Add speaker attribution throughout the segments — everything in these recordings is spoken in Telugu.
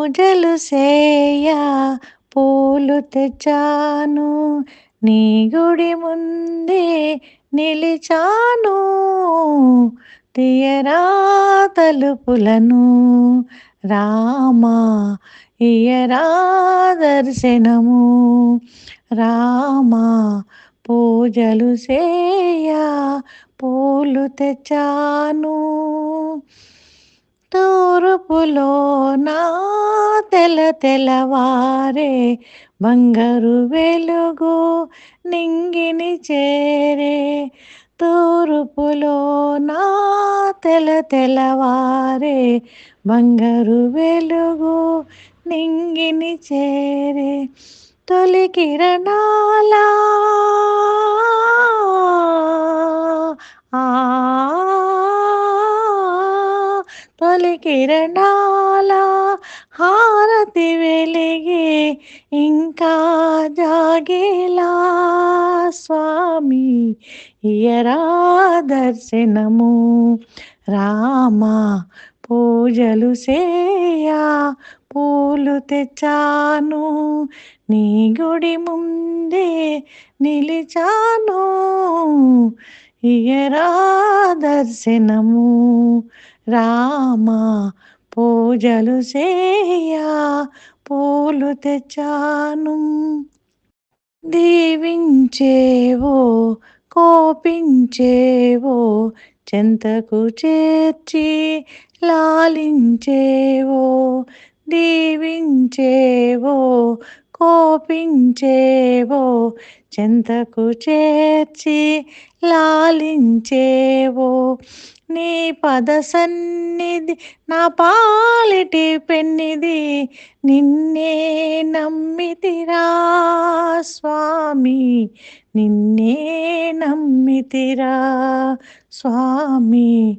Speaker 1: పూజలు సేయ పూలు తెచ్చాను. నీ గుడి ముందే నిలిచాను. తీయరా తలుపులను రామా ఇయరా దర్శనము. రామా పూజలు సేయ పూలు తెచ్చాను. తూర్పులో నా తెల తెలవారే బంగారు వెలుగు నింగిని చేరే. తూర్పులో నా తెల తెలవారే బంగారు వెలుగు నింగిని చేరే. తొలి కిరణాలా కిరణాల హారతి వెలిగే ఇంకా జాగేలా స్వామి ఇయరా దర్శనము. రామా పూజలు సేయా పూలు తెచ్చాను. నీ గుడి ముందే నిలిచాను. ఇయరా దర్శనము రామ పూజలు సేయా పూలు తెచ్చాను. దీవించేవో కోపించేవో చెంతకు చేర్చి లాలించేవో దీవించేవో కోపించేవో చెంతకు చేర్చి లాలించేవో. నీ పద సన్నిధి నా పాలిటి పెన్నిది నిన్నే నమ్మితిరా స్వామి నిన్నే నమ్మితిరా స్వామి.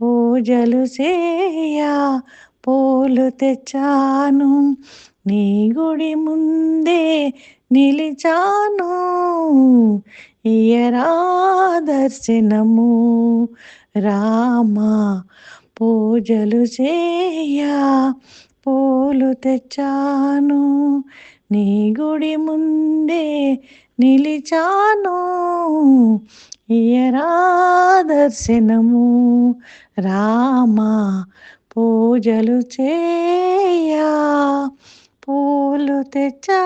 Speaker 1: పూజలు చేయా పూలు తెచ్చాను. నీ గుడి ముందే నిలిచాను. ఇయరా దర్శనము రామా పూజలు చేయా పూలు తెచ్చాను. నీ గుడి ముందే నిలిచాను. ఇయరా దర్శనము రామా పూజలు చేయా పూలు తెచ్చా.